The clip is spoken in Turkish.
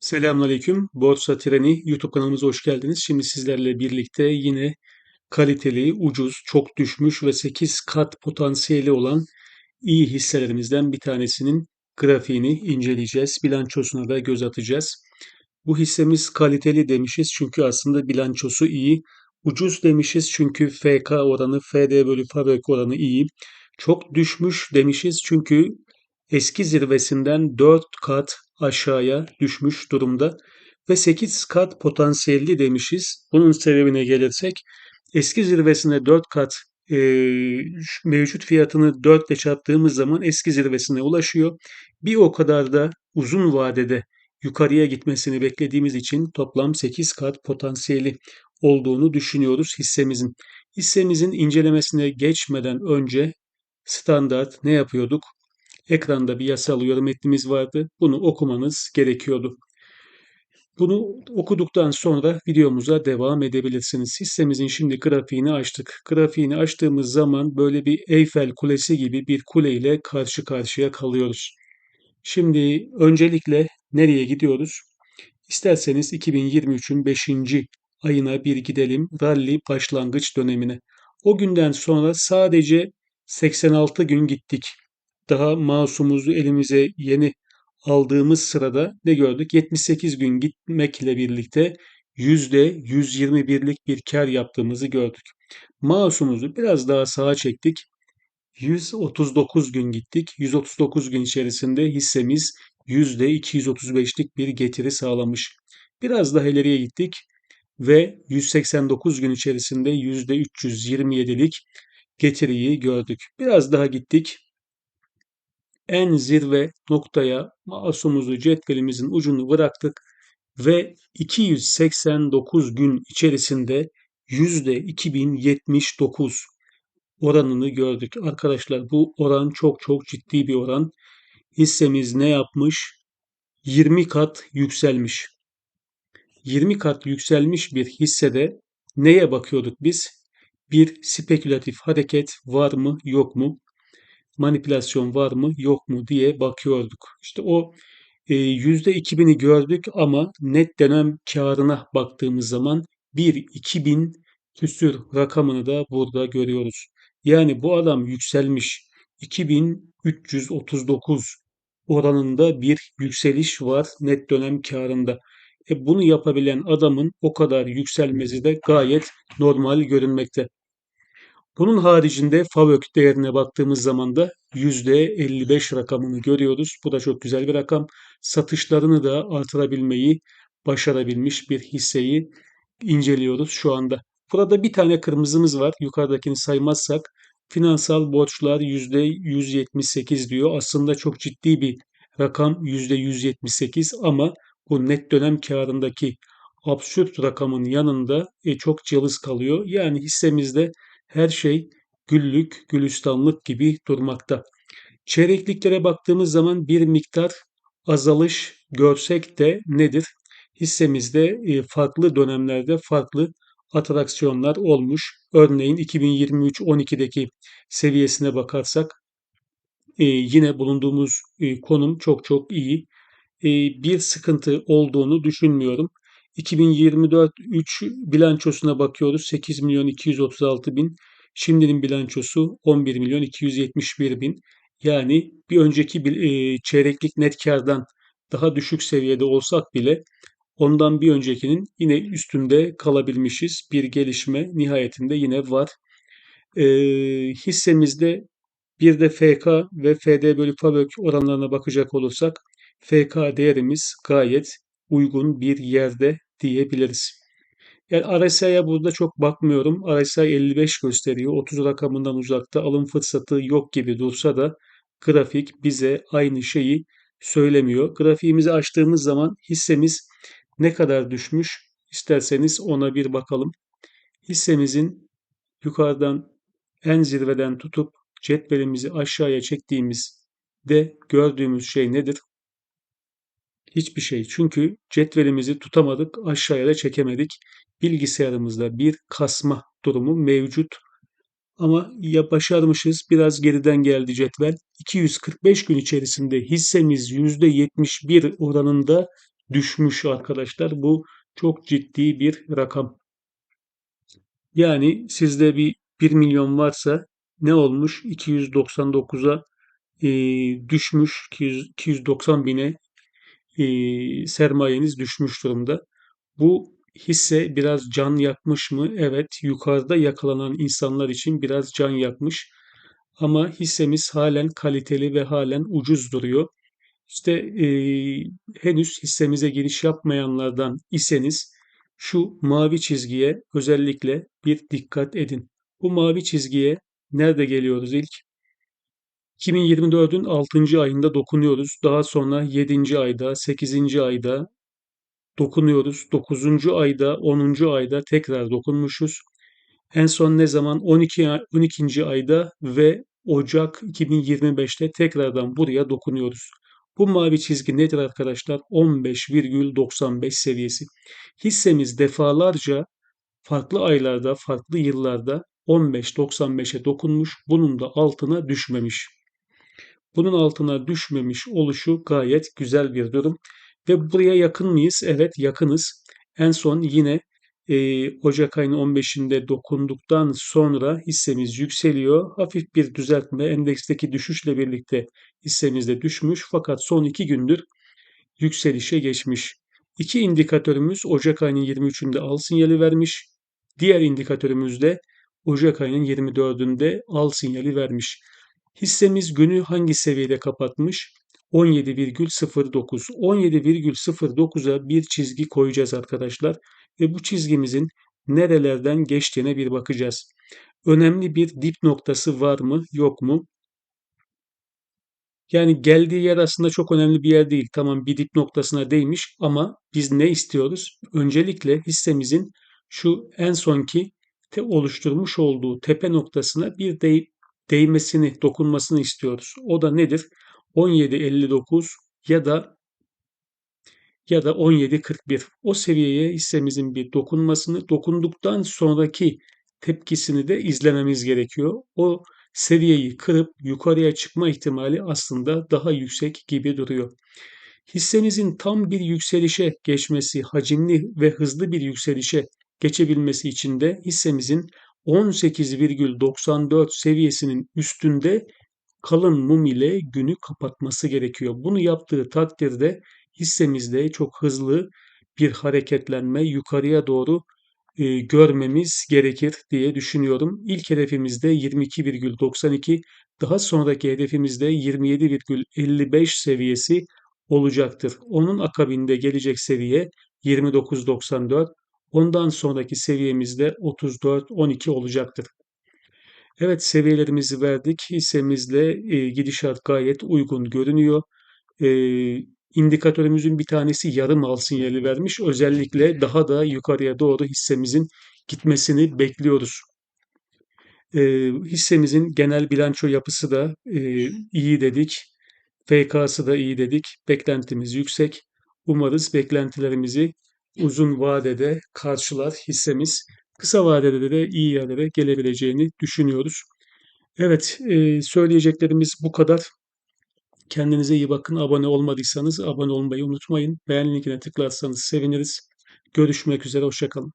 Selamünaleyküm. Borsa Treni YouTube kanalımıza hoş geldiniz. Şimdi sizlerle birlikte yine kaliteli, ucuz, çok düşmüş ve 8 kat potansiyeli olan iyi hisselerimizden bir tanesinin grafiğini inceleyeceğiz. Bilançosuna da göz atacağız. Bu hissemiz kaliteli demişiz çünkü aslında bilançosu iyi. Ucuz demişiz çünkü FK oranı, FD bölü FAVÖK oranı iyi. Çok düşmüş demişiz çünkü eski zirvesinden 4 kat aşağıya düşmüş durumda ve 8 kat potansiyelli demişiz. Bunun sebebine gelirsek eski zirvesine 4 kat e, mevcut fiyatını 4 ile çarptığımız zaman eski zirvesine ulaşıyor. Bir o kadar da uzun vadede yukarıya gitmesini beklediğimiz için toplam 8 kat potansiyeli olduğunu düşünüyoruz hissemizin. Hissemizin incelemesine geçmeden önce standart ne yapıyorduk? Ekranda bir yasal uyarı metnimiz vardı. Bunu okumanız gerekiyordu. Bunu okuduktan sonra videomuza devam edebilirsiniz. Hissemizin şimdi grafiğini açtık. Grafiğini açtığımız zaman böyle bir Eyfel Kulesi gibi bir kule ile karşı karşıya kalıyoruz. Şimdi öncelikle nereye gidiyoruz? İsterseniz 2023'ün 5. ayına bir gidelim. Rally başlangıç dönemine. O günden sonra sadece 86 gün gittik daha masumuzu elimize yeni aldığımız sırada ne gördük? 78 gün gitmekle birlikte %121'lik bir kar yaptığımızı gördük. Masumuzu biraz daha sağa çektik. 139 gün gittik. 139 gün içerisinde hissemiz %235'lik bir getiri sağlamış. Biraz daha ileriye gittik ve 189 gün içerisinde %327'lik getiriyi gördük. Biraz daha gittik en zirve noktaya masumuzu cetvelimizin ucunu bıraktık ve 289 gün içerisinde %2079 oranını gördük. Arkadaşlar bu oran çok çok ciddi bir oran. Hissemiz ne yapmış? 20 kat yükselmiş. 20 kat yükselmiş bir hissede neye bakıyorduk biz? Bir spekülatif hareket var mı yok mu? Manipülasyon var mı yok mu diye bakıyorduk. İşte o e, yüzde 2000'i gördük ama net dönem karına baktığımız zaman 1-2000 küsür rakamını da burada görüyoruz. Yani bu adam yükselmiş. 2339 oranında bir yükseliş var net dönem karında. E bunu yapabilen adamın o kadar yükselmesi de gayet normal görünmekte. Bunun haricinde FAVÖK değerine baktığımız zaman da %55 rakamını görüyoruz. Bu da çok güzel bir rakam. Satışlarını da artırabilmeyi başarabilmiş bir hisseyi inceliyoruz şu anda. Burada bir tane kırmızımız var. Yukarıdakini saymazsak finansal borçlar %178 diyor. Aslında çok ciddi bir rakam %178 ama bu net dönem karındaki absürt rakamın yanında e, çok cılız kalıyor. Yani hissemizde her şey güllük, gülistanlık gibi durmakta. Çeyrekliklere baktığımız zaman bir miktar azalış görsek de nedir? Hissemizde e, farklı dönemlerde farklı atraksiyonlar olmuş. Örneğin 2023-12'deki seviyesine bakarsak e, yine bulunduğumuz e, konum çok çok iyi. Bir sıkıntı olduğunu düşünmüyorum. 2024 3 bilançosuna bakıyoruz. 8 milyon 236 bin. Şimdinin bilançosu 11 milyon 271 bin. Yani bir önceki bir, e, çeyreklik net kardan daha düşük seviyede olsak bile ondan bir öncekinin yine üstünde kalabilmişiz. Bir gelişme nihayetinde yine var. E, hissemizde bir de FK ve FD bölü FAVÖK oranlarına bakacak olursak FK değerimiz gayet uygun bir yerde diyebiliriz. Yani RSI'ye burada çok bakmıyorum. RSI 55 gösteriyor. 30 rakamından uzakta alım fırsatı yok gibi dursa da grafik bize aynı şeyi söylemiyor. Grafiğimizi açtığımız zaman hissemiz ne kadar düşmüş isterseniz ona bir bakalım. Hissemizin yukarıdan en zirveden tutup cetvelimizi aşağıya çektiğimizde gördüğümüz şey nedir? Hiçbir şey. Çünkü cetvelimizi tutamadık, aşağıya da çekemedik. Bilgisayarımızda bir kasma durumu mevcut. Ama ya başarmışız, biraz geriden geldi cetvel. 245 gün içerisinde hissemiz %71 oranında düşmüş arkadaşlar. Bu çok ciddi bir rakam. Yani sizde bir 1 milyon varsa ne olmuş? 299'a e, düşmüş. 200, 290 bine e, sermayeniz düşmüş durumda. Bu hisse biraz can yakmış mı? Evet, yukarıda yakalanan insanlar için biraz can yakmış. Ama hissemiz halen kaliteli ve halen ucuz duruyor. İşte e, henüz hissemize giriş yapmayanlardan iseniz şu mavi çizgiye özellikle bir dikkat edin. Bu mavi çizgiye nerede geliyoruz ilk? 2024'ün 6. ayında dokunuyoruz. Daha sonra 7. ayda, 8. ayda dokunuyoruz. 9. ayda, 10. ayda tekrar dokunmuşuz. En son ne zaman? 12. 12. ayda ve Ocak 2025'te tekrardan buraya dokunuyoruz. Bu mavi çizgi nedir arkadaşlar? 15,95 seviyesi. Hissemiz defalarca farklı aylarda, farklı yıllarda 15.95'e dokunmuş. Bunun da altına düşmemiş. Bunun altına düşmemiş oluşu gayet güzel bir durum. Ve buraya yakın mıyız? Evet yakınız. En son yine e, Ocak ayının 15'inde dokunduktan sonra hissemiz yükseliyor. Hafif bir düzeltme endeksteki düşüşle birlikte hissemiz de düşmüş fakat son iki gündür yükselişe geçmiş. İki indikatörümüz Ocak ayının 23'ünde al sinyali vermiş. Diğer indikatörümüz de Ocak ayının 24'ünde al sinyali vermiş. Hissemiz günü hangi seviyede kapatmış? 17,09. 17,09'a bir çizgi koyacağız arkadaşlar ve bu çizgimizin nerelerden geçtiğine bir bakacağız. Önemli bir dip noktası var mı, yok mu? Yani geldiği yer aslında çok önemli bir yer değil. Tamam bir dip noktasına değmiş ama biz ne istiyoruz? Öncelikle hissemizin şu en sonki oluşturmuş olduğu tepe noktasına bir de değmesini, dokunmasını istiyoruz. O da nedir? 17.59 ya da ya da 17.41. O seviyeye hissemizin bir dokunmasını, dokunduktan sonraki tepkisini de izlememiz gerekiyor. O seviyeyi kırıp yukarıya çıkma ihtimali aslında daha yüksek gibi duruyor. Hissemizin tam bir yükselişe geçmesi, hacimli ve hızlı bir yükselişe geçebilmesi için de hissemizin 18,94 seviyesinin üstünde kalın mum ile günü kapatması gerekiyor. Bunu yaptığı takdirde hissemizde çok hızlı bir hareketlenme yukarıya doğru e, görmemiz gerekir diye düşünüyorum. İlk hedefimizde 22,92, daha sonraki hedefimizde 27,55 seviyesi olacaktır. Onun akabinde gelecek seviye 29.94, ondan sonraki seviyemizde 34.12 olacaktır. Evet seviyelerimizi verdik. Hissemizle e, gidişat gayet uygun görünüyor. E, indikatörümüzün bir tanesi yarım al sinyali vermiş. Özellikle daha da yukarıya doğru hissemizin gitmesini bekliyoruz. E, hissemizin genel bilanço yapısı da e, iyi dedik. FK'sı da iyi dedik. Beklentimiz yüksek. Umarız beklentilerimizi uzun vadede karşılar hissemiz. Kısa vadede de iyi yerlere gelebileceğini düşünüyoruz. Evet, e, söyleyeceklerimiz bu kadar. Kendinize iyi bakın. Abone olmadıysanız abone olmayı unutmayın. Beğen linkine tıklarsanız seviniriz. Görüşmek üzere. Hoşçakalın.